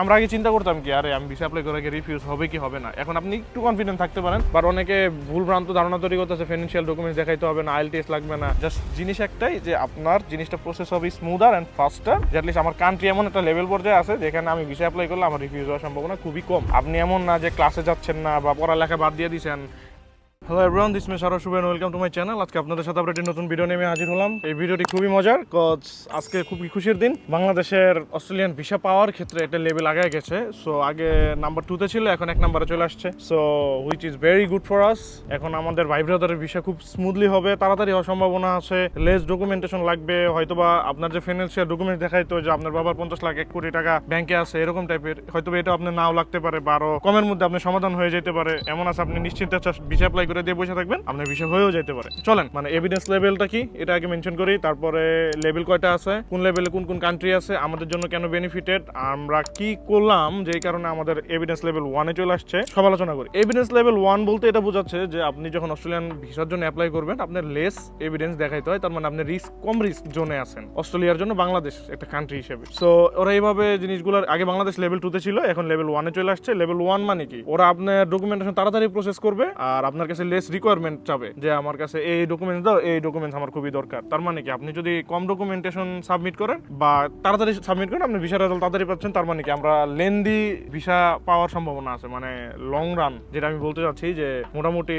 আমরা আগে চিন্তা করতাম কি, আরে আমি ভিসা অ্যাপ্লাই করে রিফিউজ হবে কি হবে না। এখন আপনি একটু কনফিডেন্ট থাকতে পারেন। বাট অনেকে ভুল ভ্রান্ত ধারণা তৈরি করতেছে ফিনান্সিয়াল ডকুমেন্টস দেখাইতে হবে না আইল টেস্ট লাগবে না। জাস্ট জিনিস একটাই যে আপনার জিনিসটা প্রসেস হবে স্মুদার অ্যান্ড ফাস্টার যে লিস্ট আমার কান্ট্রি এমন একটা লেভেল পর্যায়ে আছে, যেখানে আমি ভিসা অ্যাপ্লাই করলে আমার রিফিউজ হওয়ার সম্ভাবনা খুবই কম। আপনি এমন না যে ক্লাসে যাচ্ছেন না বা পড়ালেখা বাদ দিয়ে দিয়েছেন হ্যালো এভরিওয়ান দিস মে সারা শুভেন ওয়েলকাম টু মাই চ্যানেল আজকে আপনাদের সাথে আবার একটি নতুন ভিডিও নিয়ে হাজির হলাম। এই ভিডিওটি খুবই মজার কজ আজকে খুবই খুশির দিন। বাংলাদেশের অস্ট্রেলিয়ান ভিসা পাওয়ার ক্ষেত্রে একটা লেভেল আগে গেছে। সো আগে নাম্বার টুতে ছিল, এখন এক নাম্বারে চলে আসছে। So which is very good for us এখন আমাদের ভাই ব্রাদারের ভিসা খুব স্মুথলি হবে, তাড়াতাড়ি হওয়ার সম্ভাবনা আছে। লেস ডকুমেন্টেশন লাগবে, হয়তোবা আপনার যে ফাইন্যান্সিয়াল ডকুমেন্ট দেখাইতো যে আপনার বাবার পঞ্চাশ লাখ, এক কোটি টাকা ব্যাংকে আছে, এরকম টাইপের হয়তো এটা আপনার নাও লাগতে পারে বা কমের মধ্যে আপনার সমাধান হয়ে যেতে পারে। এমন আছে, আপনি নিশ্চিন্তে ভিসা অ্যাপ্লাই করে দিয়ে বসে থাকবেন, আপনার ভিসা হয়েও যেতে পারে। চলেন মানে এভিডেন্স লেভেলটা কি? এটা আগে মেনশন করি, তারপরে লেভেল কয়টা আছে? কোন লেভেলে কোন কোন কান্ট্রি আছে? আমাদের জন্য কেন বেনিফিটেড আমরা কি করলাম? যেই কারণে আমাদের এভিডেন্স লেভেল ওয়ানে চলে আসছে, সব আলোচনা করি। এভিডেন্স লেভেল ওয়ান বলতে এটা বোঝাচ্ছে যে আপনি যখন অস্ট্রেলিয়ান ভিসার জন্য অ্যাপ্লাই করবেন, আপনার লেস এভিডেন্স দেখাইতে হয়, তার মানে আপনি রিস্ক কম রিস্ক জোনে আছেন। অস্ট্রেলিয়ার জন্য বাংলাদেশ একটা কান্ট্রি হিসেবে। সো ওরা এইভাবে জিনিসগুলোর, আগে বাংলাদেশ লেভেল টুতে ছিল, এখন লেভেল ওয়ানে চলে আসছে। লেভেল ওয়ান মানে কি? ওরা আপনার ডকুমেন্টেশন তাড়াতাড়ি প্রসেস করবে, আর আপনার কাছে লেস রিকোয়ারমেন্ট চাবে যে আমার কাছে এই ডকুমেন্টস দাও এই ডকুমেন্টস আমার খুবই দরকার। তার মানে কি? আপনি যদি কম ডকুমেন্টেশন সাবমিট করেন বা তাড়াতাড়ি সাবমিট করেন আপনি ভিসা রেজাল্ট তাড়াতাড়ি পাচ্ছেন তার মানে কি? আমরা লেন্দি ভিসা পাওয়ার সম্ভাবনা আছে। মানে লং রান যেটা আমি বলতে চাচ্ছি যে মোটামুটি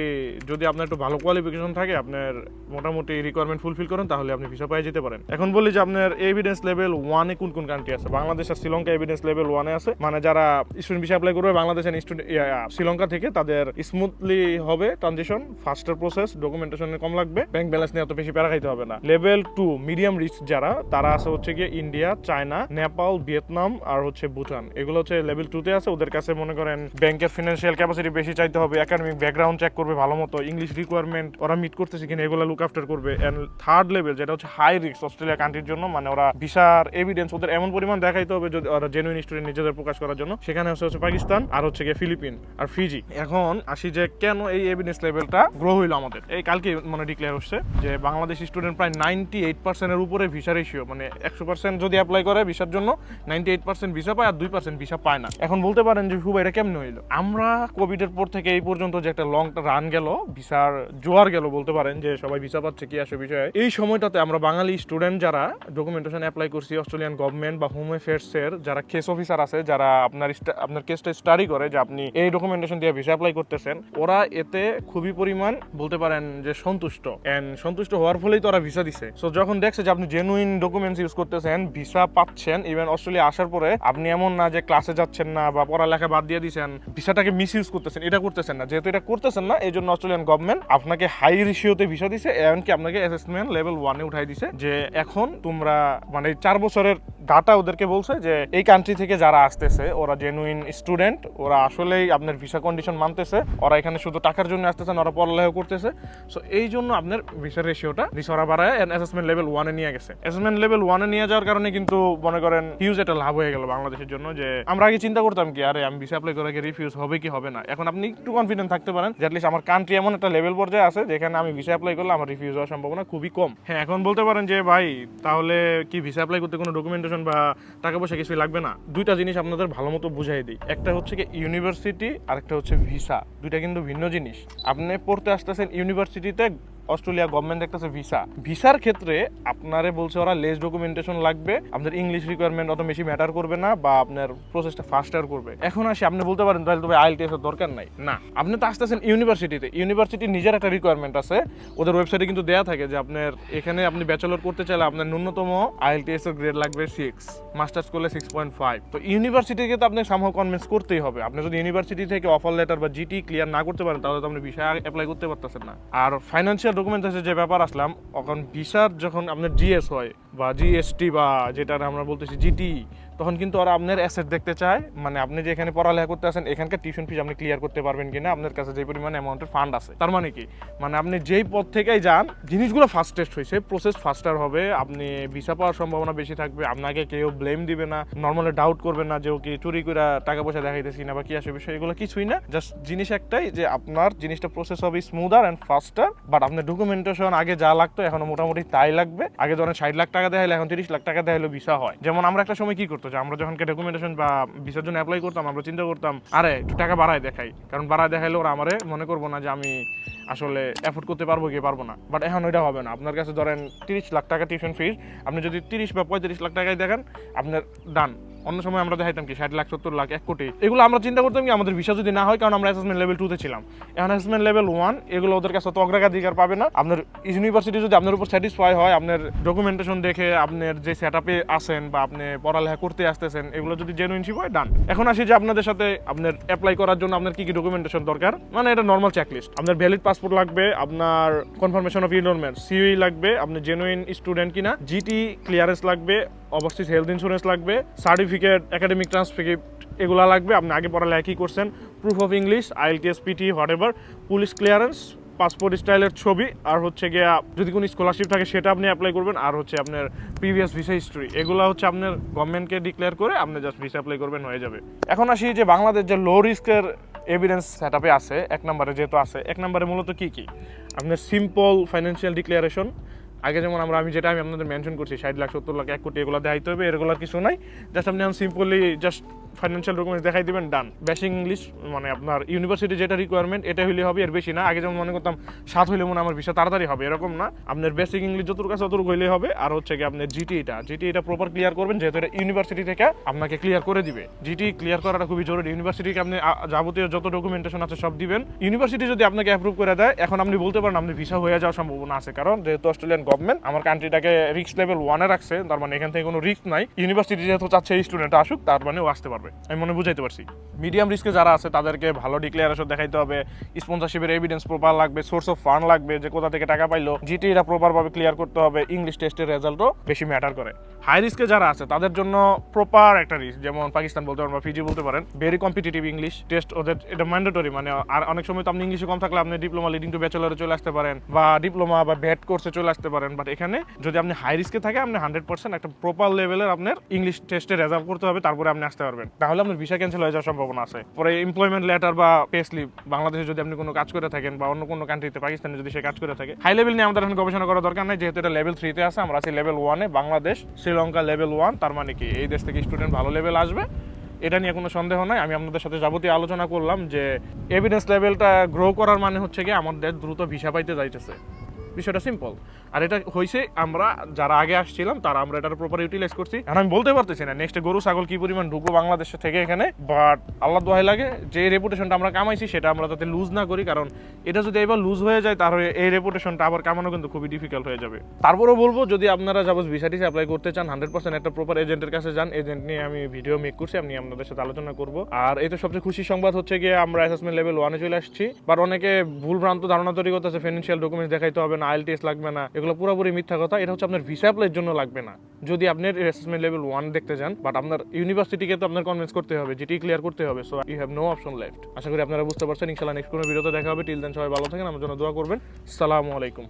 যদি আপনার একটু ভালো কোয়ালিফিকেশন থাকে আপনার মোটামুটি রিকোয়ারমেন্ট ফুলফিল করেন তাহলে আপনি ভিসা পেয়ে যেতে পারেন। এখন বলি যে আপনার এভিডেন্স লেভেল ওয়ানে কোন কোন কান্ট্রি আছে? বাংলাদেশ আর শ্রীলঙ্কা এভিডেন্স লেভেল ওয়ানে আছে। মানে যারা স্টুডেন্ট ভিসা অ্যাপ্লাই করবে বাংলাদেশ and student- ইয়া, ইয়া, শ্রীলঙ্কা থেকে তাদের স্মুথলি হবে ট্রানজিশন ফাস্টার প্রসেস ডকুমেন্টেশন কম লাগবে। ব্যাংক ব্যালেন্স নিয়ে এত বেশি প্যারা খাইতে হবে না। লেভেল টু মিডিয়াম রিস্ক যারা, তারা আছে হচ্ছে গিয়ে ইন্ডিয়া চায়না নেপাল ভিয়েতনাম আর হচ্ছে ভুটান এগুলো হচ্ছে লেভেল টুতে আছে, ওদের কাছে মনে করেন ব্যাংকের ফিনান্সিয়াল ক্যাপাসিটি বেশি চাইতে হবে একাডেমিক ব্যাকগ্রাউন্ড চেক করবে ভালো মতো ইংলিশ রিকোয়ারমেন্ট ওরা মিট করতেছে কিনা, এগুলো লুক আফটার করবে। অ্যান্ড থার্ড লেভেল যেটা হচ্ছে হাই রিস্ক অস্ট্রেলিয়া কান্ট্রির জন্য মানে ওরা ভিসার এভিডেন্স ওদের এমন পরিমাণ দেখাইতে হবে, যদি ওরা জেনুইন স্টুডেন্ট নিজেদের প্রকাশ করার জন্য। সেখানে হচ্ছে হচ্ছে পাকিস্তান আর হচ্ছে গিয়ে ফিলিপিন আর ফিজি। এখন আসি যে কেন এই এভিডেন্স লেভেলটা গ্রো হইল আমাদের। এই কালকে মানে ডিক্লেয়ার হচ্ছে যে বাংলাদেশ স্টুডেন্ট প্রায় নাইনটি এইট পার্সেন্টের উপরে ভিসা রেশিও মানে একশো পার্সেন্ট যদি অ্যাপ্লাই করে ভিসার জন্য নাইনটি এইট পার্সেন্ট ভিসা পায় আর দুই পার্সেন্ট ভিসা পায় না। এখন বলতে পারেন যে হুবা এটা কেমনে হইল? আমরা কোভিডের পর থেকে এই পর্যন্ত যে একটা লং রান গেল ভিসার জোয়ার গেল বলতে পারেন যে সবাই ভিসা পাচ্ছে কি আসে বিষয়ে, এই সময়টাতে আমরা বাঙালি স্টুডেন্ট যারা ডকুমেন্টেশন অ্যাপ্লাই করছি অস্ট্রেলিয়ান গভর্নমেন্ট বা হোম অ্যাফেয়ার্স এর যারা কেস অফিসার আছে, যারা আপনার আপনার কেসটা স্টাডি করে যে আপনি এই ডকুমেন্টেশন দিয়ে ভিসা অ্যাপ্লাই করতেছেন, ওরা এতে খুবই পরিমাণ বলতে পারেন যে সন্তুষ্ট। এন্ড সন্তুষ্ট হওয়ার ফলেই তো ওরা ভিসা দিছে। সো যখন দেখছে যে আপনি জেনুইন ডকুমেন্টস ইউজ করতেছেন ভিসা পাচ্ছেন ইভেন অস্ট্রেলিয়া আসার পরে আপনি এমন না যে ক্লাসে যাচ্ছেন না বা পড়ালেখা বাদ দিয়ে দিয়েছেন ভিসাটাকে মিস ইউজ করতেছেন, এটা করতেছেন না। যেহেতু এটা করতেছেন না এই জন্য অস্ট্রেলিয়ান গভর্নমেন্ট আপনাকে হাই রেশিওতে ভিসা দিছে, এমনকি আপনাকে অ্যাসেসমেন্ট লেভেল ওয়ানে উঠাই দিছে যে এখন তোমরা মানে চার বছরের ডাটা ওদেরকে বলছে যে এই কান্ট্রি থেকে যারা আসতেছে, ওরা জেনুইন স্টুডেন্ট ওরা আসলেই আপনার ভিসা কন্ডিশন মানতেছে, ওরা এখানে শুধু টাকার জন্য আসতেছে না ওরা পড়ালেখা করতেছে সো এই জন্য আপনার ভিসার রেশিওটা রিসরা বাড়ায় অ্যাসেসমেন্ট লেভেল ওয়ানে নিয়ে গেছে। অ্যাসেসমেন্ট লেভেল ওয়ানে নিয়ে যাওয়ার কারণে কিন্তু মনে করেন হিউজ একটা লাভ হয়ে গেল বাংলাদেশের জন্য যে আমরা আগে চিন্তা করতাম কি, আরে আমি ভিসা অ্যাপ্লাই করে আগে রিফিউজ হবে কি, হবে না। এখন আপনি একটু কনফিডেন্ট থাকতে পারেন যে লিস্ট আমার কান্ট্রি এমন একটা লেভেল পর্যায়ে আছে যেখানে আমি ভিসা অ্যাপ্লাই করলে আমার রিফিউজ হওয়ার সম্ভাবনা খুবই কম। হ্যাঁ এখন বলতে পারেন যে, ভাই, তাহলে কি ভিসা অ্যাপ্লাই করতে কোনো ডকুমেন্টেশন বা টাকা পয়সা কিছুই লাগবে না? দুইটা জিনিস আপনাদের ভালো মতো বুঝাই দিই। একটা হচ্ছে কি ইউনিভার্সিটি আর একটা হচ্ছে ভিসা দুইটা কিন্তু ভিন্ন জিনিস। আপনি পড়তে আসতেছেন ইউনিভার্সিটিতে অস্ট্রেলিয়া গভর্নমেন্ট দেখতেছে ভিসা ভিসার ক্ষেত্রে আপনারে বলছে ওরা লেস ডকুমেন্টেশন লাগবে আপনার ইংলিশ রিকোয়ারমেন্ট অত বেশি ম্যাটার করবে না বা আপনার প্রসেসটা ফাস্টার করবে। এখন আসি, আপনি বলতে পারেন, তাহলে তবে আইএল টেস্টের দরকার নাই। না, আপনি তো আসতেছেন ইউনিভার্সিটিতে ইউনিভার্সিটির নিজের একটা রিকোয়ারমেন্ট আছে, ওদের ওয়েবসাইটে কিন্তু দেয়া থাকে যে আপনার এখানে আপনি ব্যাচেলর করতে চাইলে আপনার ন্যূনতম আইএল টেস্টের গ্রেড লাগবে সিক্স মাস্টার্স করলে সিক্স পয়েন্ট ফাইভ তো ইউনিভার্সিটিকে তো আপনাকে সামহ কনভিন্স করতেই হবে। আপনি যদি ইউনিভার্সিটি থেকে অফার লেটার বা জিটি ক্লিয়ার না করতে পারেন, তাহলে তো আপনি ভিসা অ্যাপ্লাই করতে পারতেছেন না। আর ফাইন্যান্সিয়াল ডকুমেন্টেশন যে ব্যাপার আসলাম তখন ভিসার যখন আপনার জিএস হয় বা জিএসটি বা যেটা আমরা বলতেছি জিটি তখন কিন্তু ওরা আপনার অ্যাসেট দেখতে চায়। মানে আপনি যে এখানে পড়ালেখা করতে আসেন এখানকার টিউশন ফিস আপনি ক্লিয়ার করতে পারবেন কিনা, আপনার কাছে যে পরিমাণ অ্যামাউন্টের ফান্ড আছে। তার মানে কি? মানে আপনি যেই পথ থেকেই যান, জিনিসগুলো ফাস্টেস্ট হয়েছে প্রসেস ফাস্টার হবে, আপনি ভিসা পাওয়ার সম্ভাবনা বেশি থাকবে, আপনাকে কেউ ব্লেম দিবে না নর্মালি ডাউট করবে না যে ও কি চুরি করে টাকা পয়সা দেখাইতেছি না বা কি আসে বিষয়, এগুলো কিছুই না। জাস্ট জিনিস একটাই যে আপনার জিনিসটা প্রসেস হবে স্মুদার অ্যান্ড ফাস্টার বাট আপনার ডকুমেন্টেশন আগে যা লাগতো এখন মোটামুটি তাই লাগবে। আগে ধরেন ষাট লাখ টাকা দেখাইলে এখন তিরিশ লাখ টাকা দেখাইলে ভিসা হয়। যেমন আমরা একটা সময় কি করতো, যে আমরা যখন ডকুমেন্টেশন বা ভিসার জন্য অ্যাপ্লাই করতাম, আমরা চিন্তা করতাম, আরে, একটু টাকা বাড়ায় দেখাই। কারণ বাড়ায় দেখাইলে ওরা আমারে মনে করব না যে আমি আসলে অ্যাফোর্ড করতে পারব কি পারব না। বাট এখন ওইটা হবে না। আপনার কাছে ধরেন তিরিশ লাখ টাকা টিউশন ফিস আপনি যদি তিরিশ বা পঁয়ত্রিশ লাখ টাকায় দেখেন, আপনার ডান অন্য সময় আমরা দেখাইতাম কি, ষাট লাখ, সত্তর লাখ, এক কোটি। এগুলো আমরা চিন্তা করতাম কি, আমাদের ভিসা যদি না হয়, কারণ আমরা অ্যাসেসমেন্ট লেভেল টুতে ছিলাম। এখন অ্যাসেসমেন্ট লেভেল ওয়ান এগুলো ওদের কাছে তো অগ্রাধিকার পাবে না। আপনার ইউনিভার্সিটি যদি আপনার উপর স্যাটিসফাই হয়, আপনার ডকুমেন্টেশন দেখে, আপনার যে সেট আপে আসেন বা আপনি পড়ালেখা করতে আসতেছেন, এগুলো যদি জেনুইনশিপ হয় ডান এখন আসি যে আপনাদের সাথে আপনার অ্যাপ্লাই করার জন্য আপনার কি কি ডকুমেন্টেশন দরকার? মানে এটা নর্মাল চেকলিস্ট আপনার ভ্যালিড পাসপোর্ট লাগবে, আপনার কনফার্মেশন অফ ইনরোলমেন্ট সিইউ লাগবে আপনি জেনুইন স্টুডেন্ট কিনা জিটি ক্লিয়ারেন্স লাগবে অবশ্যই হেলথ ইন্স্যুরেন্স লাগবে সার্টিফিকেট একাডেমিক ট্রান্সফিকেট এগুলা লাগবে। আপনি আগে পড়ালেখা কি করছেন? Proof of English IELTS PT whatever police clearance passport স্টাইলের ছবি, আর হচ্ছে গিয়া যদি কোনো স্কলারশিপ থাকে সেটা আপনি অ্যাপ্লাই করবেন, আর হচ্ছে আপনার প্রিভিয়াস ভিসা হিস্ট্রি এগুলো হচ্ছে আপনার গভর্নমেন্টকে ডিক্লেয়ার করে আপনি জাস্ট ভিসা অ্যাপ্লাই করবেন, হয়ে যাবে। এখন আসি যে বাংলাদেশ যে লো রিস্কের এভিডেন্স সেট আপে আছে, এক নম্বরে যেহেতু আছে, এক নম্বরে মূলত কি কি? আপনার সিম্পল ফাইন্যান্সিয়াল ডিক্লারেশন আগে যেমন আমরা, আমি যেটা আমি আপনাদের মেনশন করছি, ষাট লাখ, সত্তর লাখ, এক কোটি এগুলো দেখাইতে হবে এগুলোর কিছু নাই। জাস্ট আপনি সিম্পলি জাস্ট ফাইন্যান্সিয়াল ডকুমেন্টস দেখাই দিবেন ডান বেসিক ইংলিশ মানে আপনার ইউনিভার্সিটি যেটা রিকোয়ারমেন্ট এটা হইলে হবে, এর বেশি না। আগে যেমন মনে করতাম, সাত হইলে মনে আমার ভিসা তাড়াতাড়ি হবে, এরকম না। আপনার বেসিক ইংলিশ যতটুকু কাছে ততটুকু হইলে হবে। আর হচ্ছে কি আপনার জিটিটা জিটি এটা প্রপার ক্লিয়ার করবেন, যেহেতু এটা ইউনিভার্সিটি থেকে আপনাকে ক্লিয়ার করে দিবে। জিটি ক্লিয়ার করাটা খুবই জরুরি। ইউনিভার্সিটিকে আপনি যাবতীয় যত ডকুমেন্টেশন আছে সব দিবেন। ইউনিভার্সিটি যদি আপনাকে অ্যাপ্রুভ করে দেয়, এখন আপনি বলতে পারেন, আপনি ভিসা হয়ে যাওয়ার সম্ভাবনা আছে। কারণ যেহেতু অস্ট্রেলিয়ান গভর্নমেন্ট আমার কান্ট্রিটাকে রিস্ক লেভেল ওয়ানে রাখছে, তার মানে এখান থেকে কোনো রিস্ক নাই। ইউনিভার্সিটি যেহেতু চাচ্ছে স্টুডেন্ট আসুক, তার মানে ও আসতে পারবে। আমি মনে বুঝাইতে পারছি। মিডিয়াম রিস্কে যারা আছে, তাদেরকে ভালো ডিক্লেয়ারেশন দেখাইতে হবে। স্পন্সরশিপের এভিডেন্স প্রপার লাগবে সোর্স অফ ফান্ড লাগবে, যে কোথা থেকে টাকা পাইলো। জিটি এটা প্রপার ক্লিয়ার করতে হবে ইংলিশ টেস্টের রেজাল্টও বেশি ম্যাটার করে। হাই রিস্কে যারা আছে, তাদের জন্য প্রপার একটা রিস্ক যেমন পাকিস্তান বলতে পারেন বা ফিজি বলতে পারেন। ভেরি কম্পিটিটিভ ইংলিশ টেস্ট ওদের এটা ম্যান্ডেটরি মানে আর অনেক সময় তো আপনি ইংলিশে কম থাকলে আপনি ডিপ্লোমা লিডিং টু ব্যাচেলারে চলে আসতে পারেন, বা ডিপ্লোমা বা ব্যাট কোর্সে চলে আসতে পারেন। বাট এখানে যদি আপনি হাই রিস্কে থাকে, আপনি হান্ড্রেড পার্সেন্ট একটা প্রপার লেভেলের আপনার ইংলিশ টেস্টে রেজাল্ট করতে হবে, তারপরে আপনি আসতে পারবেন। তাহলে আপনার ভিসা ক্যান্সেল হয়ে যাওয়ার সম্ভাবনা আছে। পরে এমপ্লয়মেন্ট লেটার বা পে স্লিপ বাংলাদেশে যদি আপনি কোনো কাজ করে থাকেন বা অন্য কোনো কান্ট্রিতে পাকিস্তানে যদি সে কাজ করে থাকে হাই লেভেল নিয়ে আমাদের এখন গবেষণা করার দরকার নেই। যেহেতু এটা লেভেল থ্রিতে আছে, আমরা আছি লেভেল ওয়ানে বাংলাদেশ, শ্রীলঙ্কা লেভেল ওয়ান তার মানে কি? এই দেশ থেকে স্টুডেন্ট ভালো লেভেল আসবে। এটা নিয়ে কোনো সন্দেহ নাই। আমি আপনাদের সাথে যাবতীয় আলোচনা করলাম যে এভিডেন্স লেভেলটা গ্রো করার মানে হচ্ছে কি আমাদের দ্রুত ভিসা পাইতে যাইতেছে। বিষয়টা সিম্পল আর এটা হয়েছে আমরা যারা আগে আসছিলাম, তারা আমরা এটার প্রপার ইউটিলাইজ করছি। আর আমি বলতে পারতেছি না নেক্সট গরু, ছাগল কি পরিমাণ ঢুকবো বাংলাদেশ থেকে এখানে বাট আল্লাহ দোহাই লাগে যে রেপুটেশনটা আমরা কামাইছি সেটা আমরা যাতে লুজ না করি, কারণ এটা যদি এবার লুজ হয়ে যায়, তাহলে এই রেপুটেশনটা আবার কামানো কিন্তু খুবই ডিফিকাল্ট হয়ে যাবে। তারপরেও বলব, যদি আপনারা যাব ভিসা টিসা অ্যাপ্লাই করতে চান হান্ড্রেড পার্সেন্ট একটা প্রপার এজেন্টের কাছে যান এজেন্ট নিয়ে আমি ভিডিও মেক করছি, আমি আপনাদের সাথে আলোচনা করব। আর এটা সবচেয়ে খুশি সংবাদ হচ্ছে গিয়ে আমরা অ্যাসেসমেন্ট লেভেল ওয়ানে চলে আসছি বাট অনেকে ভুল ভ্রান্ত ধারণা তৈরি করতেছে ফিনান্সিয়াল ডকুমেন্টস দেখাইতে হবে না আইএলটিএস লাগবে না, এগুলো পুরোপুরি মিথ্যা কথা, এটা হচ্ছে আপনার ভিসা অ্যাপ্লাইয়ের জন্য লাগবে না। যদি আপনার অ্যাসেসমেন্ট লেভেল ওয়ান দেখতে যান বাট আপনার ইউনিভার্সিটিকে তো আপনার কনভিন্স করতে হবে যেটি ক্লিয়ার করতে হবে so you have no option left আশা করি আপনারা বুঝতে পারছেন ইনশাল্লাহ নেক্সট কোনো ভিডিওতে দেখা হবে। টিল দেন সবাই ভালো থাকেন, আমার জন্য দোয়া করবেন। সালামু আলাইকুম।